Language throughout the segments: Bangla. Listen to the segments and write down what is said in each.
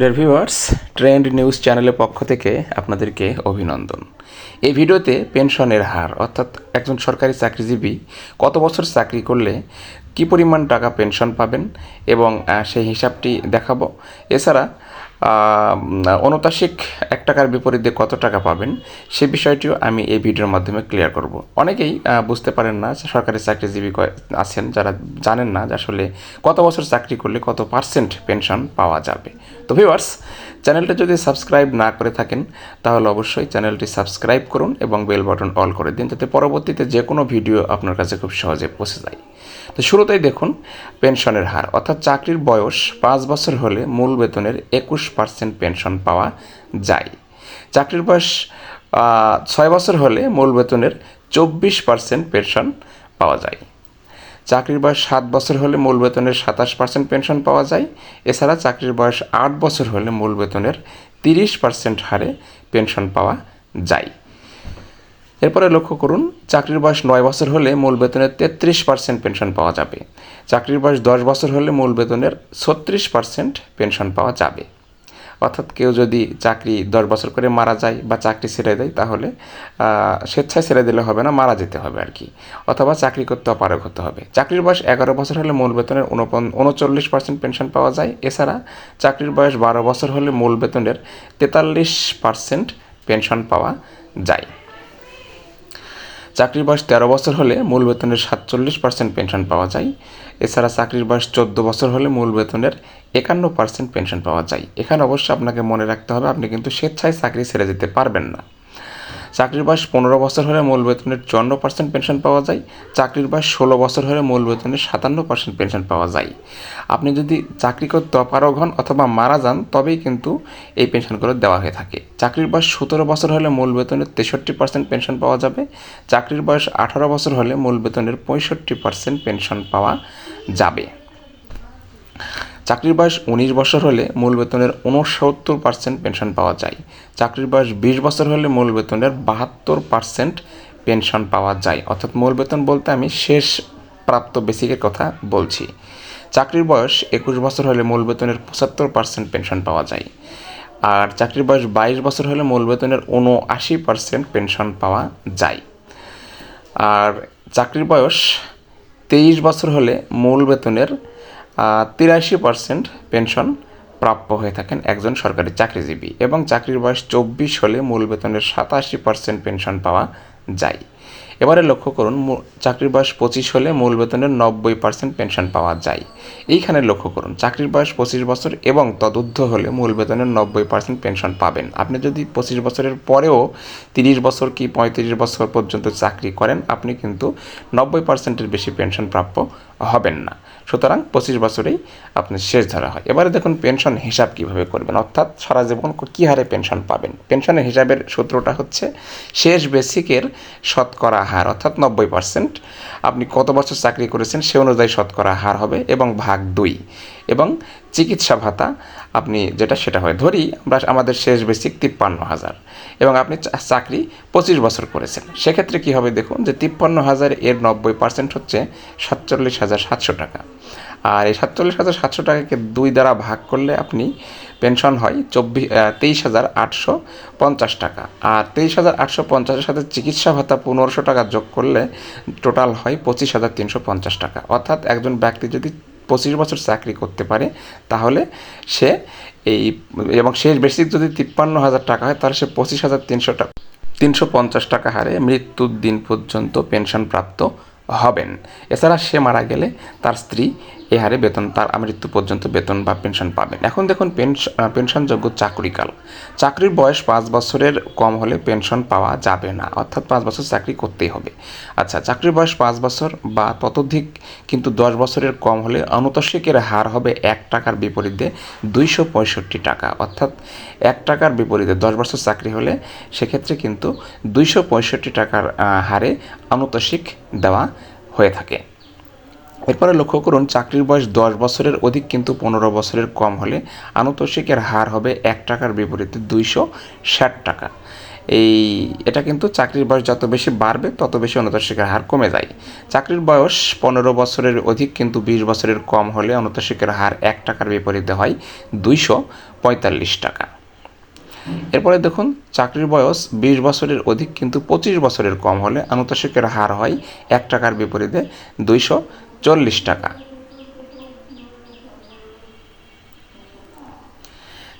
ডিয়ার ভিউয়ার্স ট্রেন্ড নিউজ চ্যানেলের পক্ষ থেকে আপনাদেরকে অভিনন্দন। এই ভিডিওতে পেনশনের হার, অর্থাৎ একজন সরকারি চাকরিজীবী কত বছর চাকরি করলে কি পরিমাণ টাকা পেনশন পাবেন এবং সেই হিসাবটি দেখাবো। এছাড়া অনুতাসিক এক টাকার বিপরীতে কত টাকা পাবেন, সে বিষয়টিও আমি এই ভিডিওর মাধ্যমে ক্লিয়ার করব। অনেকেই বুঝতে পারেন না সরকারি চাকরিজীবী আছেন যারা জানেন না যে আসলে কত বছর চাকরি করলে কত পার্সেন্ট পেনশন পাওয়া যাবে। তো ভিউয়ার্স চ্যানেলটা যদি সাবস্ক্রাইব না করে থাকেন, তাহলে অবশ্যই চ্যানেলটি সাবস্ক্রাইব করুন এবং বেল বাটন অল করে দিন, যাতে পরবর্তীতে যে কোনো ভিডিও আপনার কাছে খুব সহজে পৌঁছে যায়। তো শুরুতেই দেখুন, পেনশনের হার, অর্থাৎ চাকরির বয়স পাঁচ বছর হলে মূল বেতনের একুশ পার্সেন্ট পেনশন পাওয়া যায়। চাকরির বয়স ছয় বছর হলে মূল বেতনের চব্বিশ পার্সেন্ট পেনশন পাওয়া যায়। চাকরির বয়স সাত বছর হলে মূল বেতনের সাতাশ পার্সেন্ট পেনশন পাওয়া যায়। এছাড়া চাকরির বয়স আট বছর হলে মূল বেতনের তিরিশ পার্সেন্ট হারে পেনশন পাওয়া যায়। এরপরে লক্ষ্য করুন, চাকরির বয়স নয় বছর হলে মূল বেতনের তেত্রিশ পার্সেন্ট পেনশন পাওয়া যাবে। চাকরির বয়স দশ বছর হলে মূল বেতনের ছত্রিশ পার্সেন্ট পেনশন পাওয়া যাবে। অর্থাৎ কেউ যদি চাকরি দশ বছর করে মারা যায় বা চাকরি ছেড়ে দেয়, তাহলে স্বেচ্ছায় ছেড়ে দিলে হবে না, মারা যেতে হবে আর কি। অথবা চাকরি করতে অপারগ হতে হবে। চাকরির বয়স এগারো বছর হলে মূল বেতনের উনপন- উনচল্লিশ পার্সেন্ট পেনশন পাওয়া যায়। এছাড়া চাকরির বয়স বারো বছর হলে মূল বেতনের তেতাল্লিশ পার্সেন্ট পেনশন পাওয়া যায়। চাকরির বয়স তেরো বছর হলে মূল বেতনের সাতচল্লিশ পার্সেন্ট পেনশন পাওয়া যায়। এছাড়া চাকরির বয়স চোদ্দ বছর হলে মূল বেতনের একান্ন পার্সেন্ট পেনশন পাওয়া যায়। এখানে অবশ্য আপনাকে মনে রাখতে হবে, আপনি কিন্তু স্বেচ্ছায় চাকরি ছেড়ে যেতে পারবেন না। চাকরির বয়স পনেরো বছর হলে মূল বেতনের চুয়ান্ন পার্সেন্ট পেনশন পাওয়া যায়, চাকরির বয়স ষোলো বছর হলে মূল বেতনের সাতান্ন পার্সেন্ট পেনশন পাওয়া যায়। আপনি যদি চাকরি করতে অপারগ হন অথবা মারা যান, তবেই কিন্তু এই পেনশনগুলো দেওয়া হয়ে থাকে। চাকরির বয়স সতেরো বছর হলে মূল বেতনের তেষট্টি পার্সেন্ট পেনশন পাওয়া যাবে, চাকরির বয়স আঠারো বছর হলে মূল বেতনের পঁয়ষট্টি পার্সেন্ট পেনশন পাওয়া যাবে। চাকরির বয়স উনিশ বছর হলে মূল বেতনের উনসত্তর পার্সেন্ট পেনশন পাওয়া যায়। চাকরির বয়স বিশ বছর হলে মূল বেতনের বাহাত্তর পার্সেন্ট পেনশন পাওয়া যায়। অর্থাৎ মূল বেতন বলতে আমি শেষ প্রাপ্ত বেসিকের কথা বলছি। চাকরির বয়স একুশ বছর হলে মূল বেতনের পঁচাত্তর পার্সেন্ট পেনশন পাওয়া যায়। আর চাকরির বয়স বাইশ বছর হলে মূল বেতনের উনআশি পার্সেন্ট পেনশন পাওয়া যায়। আর চাকরির বয়স তেইশ বছর হলে মূল বেতনের তিরাশি পার্সেন্ট পেনশন প্রাপ্য হয়ে থাকেন একজন সরকারি চাকরিজীবী এবং চাকরির বয়স চব্বিশ হলে মূল বেতনের সাতাশি পার্সেন্ট পেনশন পাওয়া যায়। এবারে লক্ষ্য করুন চাকরির বয়স পঁচিশ হলে মূল বেতনের নব্বই পার্সেন্ট পেনশন পাওয়া যায়। এইখানে লক্ষ্য করুন, চাকরির বয়স পঁচিশ বছর এবং তদুদ্ধ হলে মূল বেতনের নব্বই পার্সেন্ট পেনশন পাবেন। আপনি যদি পঁচিশ বছরের পরেও তিরিশ বছর কি পঁয়ত্রিশ বছর পর্যন্ত চাকরি করেন, আপনি কিন্তু নব্বই পার্সেন্টের বেশি পেনশন প্রাপ্য হবেন না। সুতরাং পঁচিশ বছরেই আপনি শেষ ধরা হয়। এবারে দেখুন, পেনশন হিসাব কীভাবে করবেন? অর্থাৎ সারা জীবন কী হারে পেনশন পাবেন? পেনশনের হিসাবের সূত্রটা হচ্ছে, শেষ বেসিকের শতকরা হার, অর্থাৎ নব্বই পার্সেন্ট আপনি কত বছর চাকরি করেছেন সে অনুযায়ী শতকরা হার হবে এবং ভাগ দুই। এবং চিকিৎসা ভাতা, আপনি যেটা সেটা হয়। ধরি আমরা আমাদের শেষ বেসিক তিপ্পান্ন হাজার। এবং আপনি চাকরি পঁচিশ বছর করেছেন। সেক্ষেত্রে কী হবে দেখুন যে তিপ্পান্ন হাজার এর নব্বই পার্সেন্ট হচ্ছে সাতচল্লিশ হাজার সাতশো টাকা। আর এই সাতচল্লিশ হাজার সাতশো টাকাকে দুই দ্বারা ভাগ করলে আপনি পেনশন হয় চব্বিশ তেইশ হাজার আটশো পঞ্চাশ টাকা। আর তেইশ হাজার আটশো পঞ্চাশের সাথে চিকিৎসা ভাতা পনেরোশো টাকা যোগ করলে টোটাল হয় পঁচিশ হাজার তিনশো পঞ্চাশ টাকা। অর্থাৎ একজন ব্যক্তি যদি পঁচিশ বছর চাকরি করতে পারে, তাহলে সে এই এবং শেষ বেসিক যদি তিপ্পান্ন হাজার টাকা হয়, তাহলে সে পঁচিশ হাজার তিনশো টাকা তিনশো পঞ্চাশ টাকা হারে মৃত্যুর দিন পর্যন্ত পেনশন প্রাপ্ত হবেন। এছাড়া সে মারা গেলে তার স্ত্রী এ হারে বেতন, তার মৃত্যু পর্যন্ত বেতন বা পেনশন পাবেন। এখন দেখুন পেনশনযোগ্য চাকরিকাল। চাকরির বয়স পাঁচ বছরের কম হলে পেনশন পাওয়া যাবে না, অর্থাৎ পাঁচ বছর চাকরি করতেই হবে। আচ্ছা চাকরির বয়স পাঁচ বছর বা ততোধিক কিন্তু দশ বছরের কম হলে অনুতোষিকের হার হবে এক টাকার বিপরীতে দুইশো পঁয়ষট্টি টাকা, অর্থাৎ এক টাকার বিপরীতে দশ বছর চাকরি হলে সেক্ষেত্রে কিন্তু দুইশো পঁয়ষট্টি টাকার হারে অনুতোষিক দেওয়া হয়ে থাকে। এরপরে লক্ষ্য করুন, চাকরির বয়স দশ বছরের অধিক কিন্তু পনেরো বছরের কম হলে আনুতোষিকের হার হবে এক টাকার বিপরীতে দুইশো ষাট টাকা। এই, এটা কিন্তু চাকরির বয়স যত বেশি বাড়বে, তত বেশি অনুতোষিকের হার কমে যায়। চাকরির বয়স পনেরো বছরের অধিক কিন্তু বিশ বছরের কম হলে অনুতোষিকের হার এক টাকার বিপরীতে হয় দুইশো পঁয়তাল্লিশ টাকা। এরপরে দেখুন, চাকরির বয়স বিশ বছরের অধিক কিন্তু পঁচিশ বছরের কম হলে আনুতোষিকের হার হয় এক টাকার বিপরীতে দুইশো চল্লিশ টাকা।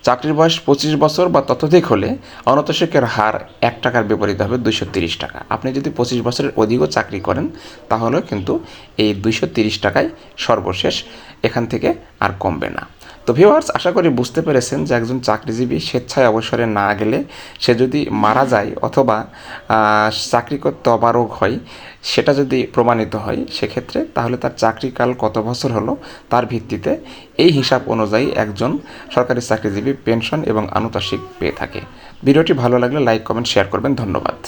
চাকরির বয়স পঁচিশ বছর বা ততোধিক হলে অনতশিকের হার এক টাকার বিপরীত হবে দুইশো তিরিশ টাকা। আপনি যদি পঁচিশ বছরের অধিকও চাকরি করেন, তাহলেও কিন্তু এই দুইশো তিরিশ টাকায় সর্বশেষ। এখান থেকে আর কমবে না। তো ভিউয়ার্স আশা করি বুঝতে পেরেছেন যে একজন চাকরিজীবী স্বেচ্ছায় অবসরে না গেলে সে যদি মারা যায় অথবা চাকরি করতে অপারগ হয়, সেটা যদি প্রমাণিত হয়, সেক্ষেত্রে তাহলে তার চাকরিকাল কত বছর হলো তার ভিত্তিতে এই হিসাব অনুযায়ী একজন সরকারি চাকরিজীবী পেনশন এবং আনুতাসিক পেয়ে থাকে। ভিডিওটি ভালো লাগলে লাইক, কমেন্ট, শেয়ার করবেন। ধন্যবাদ।